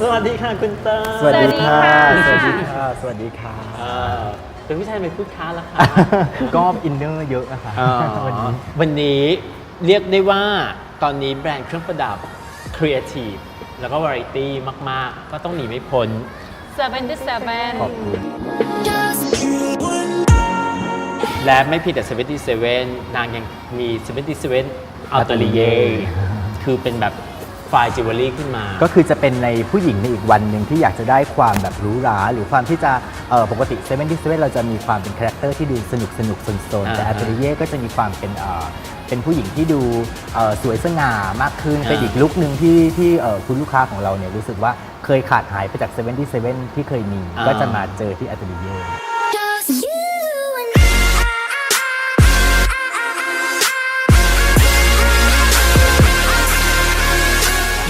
สวัสดีค่ะคุณเตอร์สวัสดีค่ะสสวัวัสสดีดีค่ะค่ะ สวัสดีค่ะเอ่อเป็นผู้ชายเป็นพูดค้าแล้วค่ะ ก็อินเนอร์เยอะนะคะอ๋อวันนี้วันนี้เรียกได้ว่า ตอนนี้แบรนด์เครื่องประดับครีเอทีฟแล้วก็วาไรตี้มาก ๆ ก็ต้องหนีไม่พ้นเซเว่นที่เซเว่นขอบคุณ และไม่เพียงแต่77นางยังมี77อัลเตอร์เยคือเป็นแบบ ไฟล์จิวเวลรี่ขึ้นมา ก็คือจะเป็นในผู้หญิงในอีกวันหนึ่งที่อยากจะได้ความแบบหรูหรา หรือความที่จะเอ่อปกติเซเว่นที่เซเว่นเราจะมีความเป็นคาแรคเตอร์ที่ดูสนุกสนุกโซนๆแต่อ่าอัฮะตเ l เย่ก็จะมีความเป็นเอ่อเป็นผู้หญิงที่ดูเอ่อสวยสง่ามากขึ้นอ่าเป็นอีกลุคหนึ่งที่ที่เอ่อคุณลูกค้าของเราเนี่ยรู้สึกว่าเคยขาดหายไปจากเซเว่นที่เซเว่นที่เคยมี ก็จะมาเจอที่อัตเ l เย่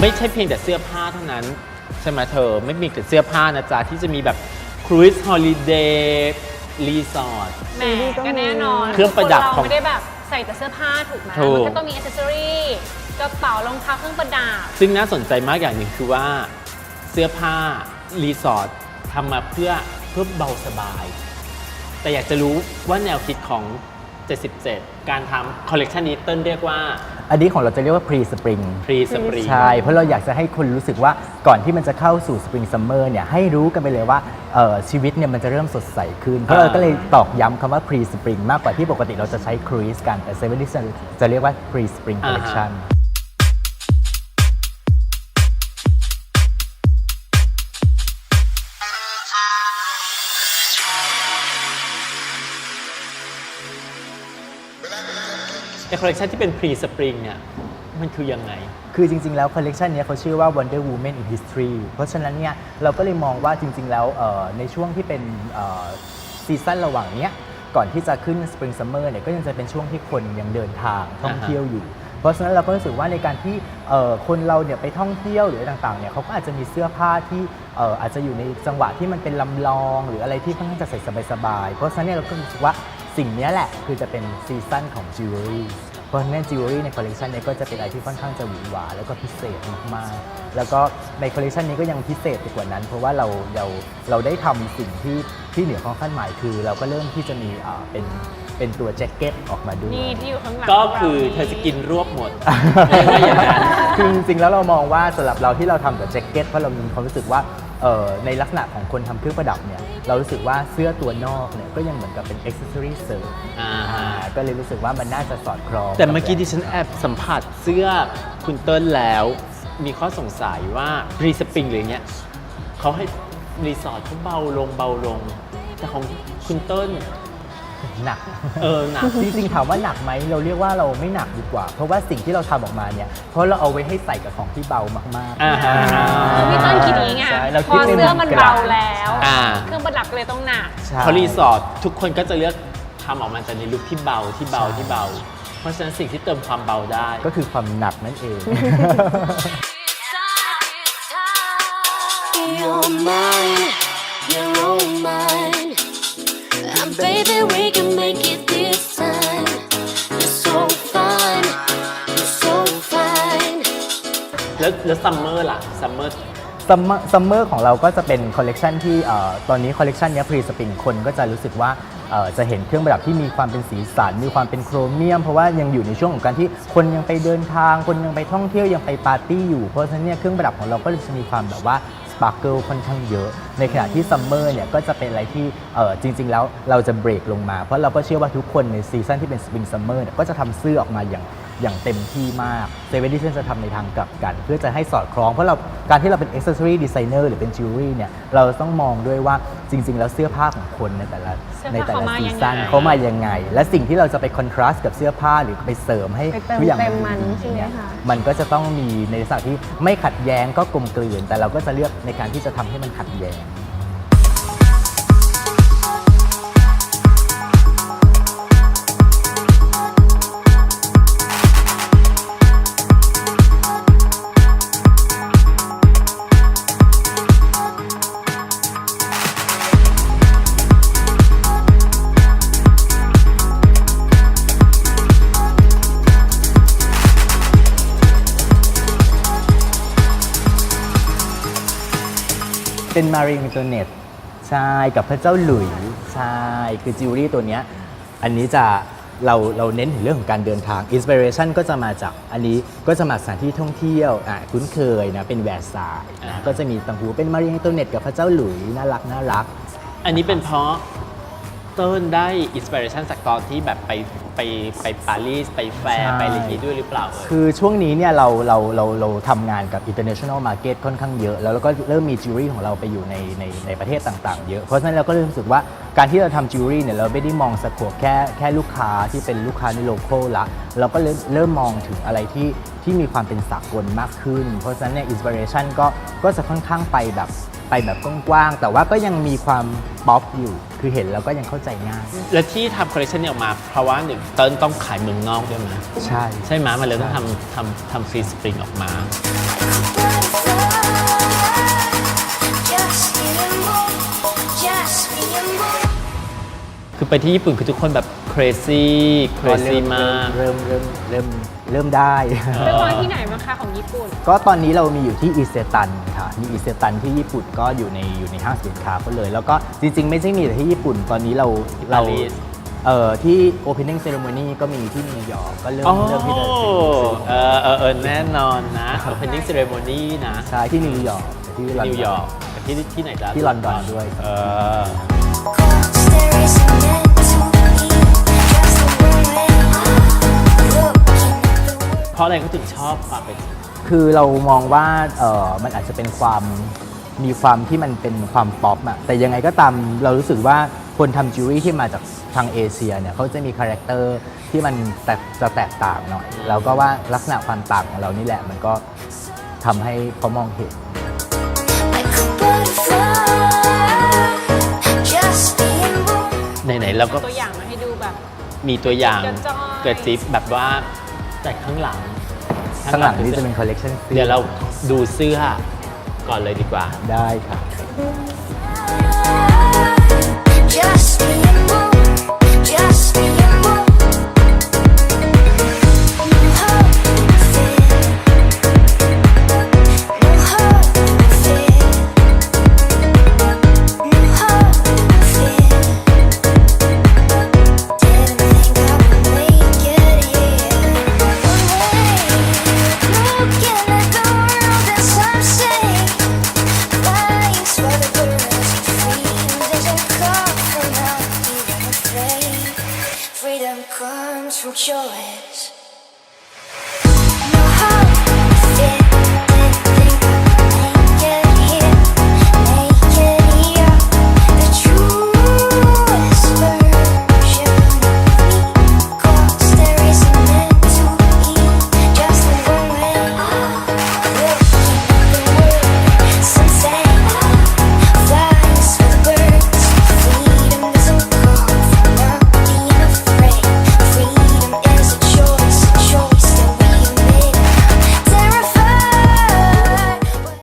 ไม่ใช่เพียงแต่เสื้อผ้าเท่านั้น ใช่ไหมเธอไม่มีแต่เสื้อผ้านะจ๊ะ ที่จะมีแบบครู i ฮอลิเดย์รีสอร์ท แหมก็แน่นอนเครื่องประดับนของไม่ได้แบบใส่แต่เสื้อผ้าถูกไหมถูก มันก็ต้องมีอ c เซสซอรี่กระเป๋ารองเท้าเครื่องประดับ ซึ่งน่าสนใจมากอย่างหนึ่งคือว่าเสื้อผ้ารีสอร์ททำมาเพื่อเพื่อเบาสบาย แต่อยากจะรู้ว่าแนวคิดของ 77 การทำคอลเลกชันนี้เติ้ลเรียกว่า อันนี้ของเราจะเรียกว่า pre spring Pre Spring ใช่ เพราะเราอยากจะให้คนรู้สึกว่าก่อนที่มันจะเข้าสู่ spring summer เนี่ยให้รู้กันไปเลยว่าเอ่อชีวิตเนี่ยมันจะเริ่มสดใสขึ้น เพราะเราก็เลยตอกย้ำคำว่า pre spring มากกว่าที่ปกติเราจะใช้ cruise กันแต่7 days จะเรียกว่า pre spring อ่าฮะ collection ไอคอลเลกชันที่เป็น Pre Spring เนี่ยมันคือยังไง คือจริง ๆ แล้วคอลเลกชันนี้เขาชื่อว่า Wonder Woman in History เพราะฉะนั้นเนี่ยเราก็เลยมองว่าจริง ๆ แล้วเอ่อในช่วงที่เป็นซีซั่นระหว่างเนี้ยก่อนที่จะขึ้น Spring Summer เนี่ยก็ยังจะเป็นช่วงที่คนยังเดินทางท่องเที่ยวอยู่ เพราะฉะนั้นเราก็รู้สึกว่าในการที่เอ่อคนเราเนี่ยไปท่องเที่ยวหรืออะไรต่างๆเนี่ยเขาก็อาจจะมีเสื้อผ้าที่เอ่ออาจจะอยู่ในจังหวะที่มันเป็นลำลอง หรืออะไรที่ค่อนข้างจะใส่สบายๆเพราะฉะนั้นเนี่ยเราก็รู้สึกว่า สิ่งเนี้ยแหละคือจะเป็นซีซั่นของจิวเวลรี่เพราะฉะนั้นจิวเวลรี่ในคอลเลกชันนี้ก็จะเป็นอะไรที่ค่อนข้างจะหวือหวาแล้วก็พิเศษมากๆ แล้วก็ในคอลเลกชันนี้ก็ยังพิเศษไปกว่านั้น เพราะว่าเราเราเราได้ทำสิ่งที่ที่เหนือความคาดหมายคือ เราก็เริ่มที่จะมีอ่าเป็นเป็นตัวแจ็คเก็ตออกมาด้วย นี่ที่อยู่ข้างหลังก็ขงราคือเธอจะกินรวบหมดเรียกว่าอย่างนั้นคือจริงๆแล้วเรามองว่าสำหรับเราที่เราทำกับแจ็คเก็ตเพราะเรามีความรู้สึกว่าเอ่อ ในลักษณะของคนทำเครื่องประดับเนี่ยเรารู้สึกว่าเสื้อตัวนอกเนี่ยก็ยังเหมือนกับเป็นอ็อกเซสซอรี่เสริมอ่าอ่าก็เลยรู้สึกว่ามันน่าจะสอดคล้องแต่เมื่อกี้ดิฉันแอบสัมผัสเสื้อคุณเติ้ลแล้ว มีข้อสงสัยว่ารีสปริงหรือเนี้ยเขาให้รีสอร์ทเขาเบาลงเบาลง แต่ของคุณเติ้ล หนัก เออหนัก จริงๆถามว่าหนักไหมเราเรียกว่าเราไม่หนักดีกว่า เพราะว่าสิ่งที่เราทำออกมาเนี่ยเพราะเราเอาไว้ให้ใส่กับของที่เบามากอ่าฮะ คือพี่ต้นคิดอย่างนี้ไงใช่เราพคิดอในเสื้อมุมันกลเบางแล้วอ่า เครื่องประดับก็เลยต้องหนักใช่เพราะรีสอร์ททุกคนก็จะเลือกทำออกมาแต่ในลุคที่เบาที่เบาที่เบา เพราะฉะนั้นสิ่งที่เติมความเบาได้ ก็คือความหนักนั่นเอง You're mine, แล้วแล้วซัมเมอร์ล่ะซัมเมอร์ ซัมเมอร์ซัมเมอร์ของเราก็จะเป็นคอลเลกชันที่เอ่อตอนนี้คอลเลกชันนี้พรีสปริงคนก็จะรู้สึกว่าเอ่อจะเห็นเครื่องประดับที่มีความเป็นสีสัน มีความเป็นโครเมียม เพราะว่ายังอยู่ในช่วงของการที่คนยังไปเดินทาง คนยังไปท่องเที่ยวยังไปปาร์ตี้อยู่ เพราะฉะนั้นเนี่ยเครื่องประดับของเราก็จะมีความแบบว่าสปาร์เกิลค่อนข้างเยอะ ในขณะที่ซัมเมอร์เนี่ยก็จะเป็นอะไรที่เอ่อจริง ๆ แล้วเราจะเบรกลงมา เพราะเราก็เชื่อว่าทุกคนในซีซั่นที่เป็นสปริงซัมเมอร์ก็จะทำเสื้อออกมาอย่าง อย่างเต็มที่มากเซเว่นดิเซนจะทำในทางกลับกัน เพื่อจะให้สอดคล้อง เพราะเราการที่เราเป็น accessory designer หรือเป็น jewelry เนี่ยเราต้องมองด้วยว่าจริง ๆ แล้วเสื้อผ้าของคนในแต่ละเสื้อผ้าในแต่ละเขามาซียังไงซั่นเขามายังไง และสิ่งที่เราจะไปคอนทราสต์กับเสื้อผ้าหรือไปเสริมให้ไปเติมทุกอย่างเต็มมันดีใช่ไหมเนี่ยคะมันก็จะต้องมีในลักษณะที่ไม่ขัดแย้งก็กลมกลืน แต่เราก็จะเลือกในการที่จะทำให้มันขัดแย้ง เป็นมารีอินเทอร์เน็ตใช่กับพระเจ้าหลุยส์ใช่คือจิวเวลรี่ตัวเนี้ยอันนี้จะเราเราเน้นถึงเรื่องของการเดินทางอินสปิเรชันก็จะมาจากอันนี้ก็จะมาสถานที่ท่องเที่ยวอะคุ้นเคยนะเป็นแวร์ซายน์อ่านะก็จะมีตังหูเป็นมารีอินเทอร์เน็ตกับพระเจ้าหลุยส์น่ารักน่ารัก อันนี้เป็นเพราะเติ้ลได้อินสปิเรชันจากตอนที่แบบไป ไปไปปารีสไปแฟร์ใช่ไปอะไรอย่างนี้ด้วยหรือเปล่าเอ่ย คือช่วงนี้เนี่ยเราเราเราเราทำงานกับ international market ค่อนข้างเยอะ แล้วเราก็เริ่มมีจิวเวลรี่ของเราไปอยู่ในในในประเทศต่างๆ เยอะ เพราะฉะนั้นเราก็เริ่มรู้สึกว่าการที่เราทำจิวเวลรี่เนี่ยเราไม่ได้มองสโคปแค่แค่ลูกค้าที่เป็นลูกค้าในโลเคอลละ เราก็เริ่มเริ่มมองถึงอะไรที่ที่มีความเป็นสากลมากขึ้น เพราะฉะนั้นเนี่ยอินสปิเรชันก็ก็จะค่อนข้างไปแบบ ไปแบบกว้างๆแต่ว่าก็ยังมีความป๊อปอยู่ คือเห็นแล้วก็ยังเข้าใจง่าย และที่ทำคอลเลคชันนี้ออกมาเพราะว่าหนึ่งเติ้ลต้องขายเมืองนอกด้วยมั้ยใช่ ใช่ไหมมันเลยต้องทำทำทำฟรีสปริงออกมา คือไปที่ญี่ปุ่นคือทุกคนแบบ crazy ก็ crazy มาก เริ่มเริ่มเริ่มเริ่มได้ ไปวางที่ไหนบ้างคะของญี่ปุ่น ก็ตอนนี้เรามีอยู่ที่อิเซตันค่ะมีอิเซตันที่ญี่ปุ่นก็อยู่ในอยู่ในห้างสินค้าก็เลย แล้วก็จริง ๆ ไม่ใช่มีแต่ที่ญี่ปุ่น ตอนนี้เราเราปารีส เอ่อที่ opening ceremony ก็มีที่นิวยอร์กก็เริ่มโอ้เริ่มที่จะซื้อเออเออเออแน่นอนนะ opening ceremony นะ ใช่ที่นิวยอร์กที่ลอนดอนนิวยอร์กกับที่ที่ไหนจ๊ะที่ลอนดอนด้วย เออ Cause เพราะอะไรเขาถึงชอบความเป็นคือเรามองว่าเออมันอาจจะเป็นความมีความที่มันเป็นความป๊อปอะแต่ยังไงก็ตามเรารู้สึกว่าคนทำจิวเวลรี่ที่มาจากทางเอเชียเนี่ยเขาจะมีคาแรคเตอร์ที่มันแตกจะแตกต่างหน่อย แล้วก็ว่าลักษณะความต่างของเรานี่แหละ มันก็ทำให้เขามองเห็น Like a butterfly, ไหนๆเราก็ตัวอย่างมาให้ดูแบบ มีตัวอย่างกระจายกระซิบแบบว่าแต่ข้างหลังข้างหลังนี่จะเป็นคอลเลกชันเดี๋ยวเราดูเสื้อก่อนเลยดีกว่า ได้ค่ะ Just me and more, just me and more.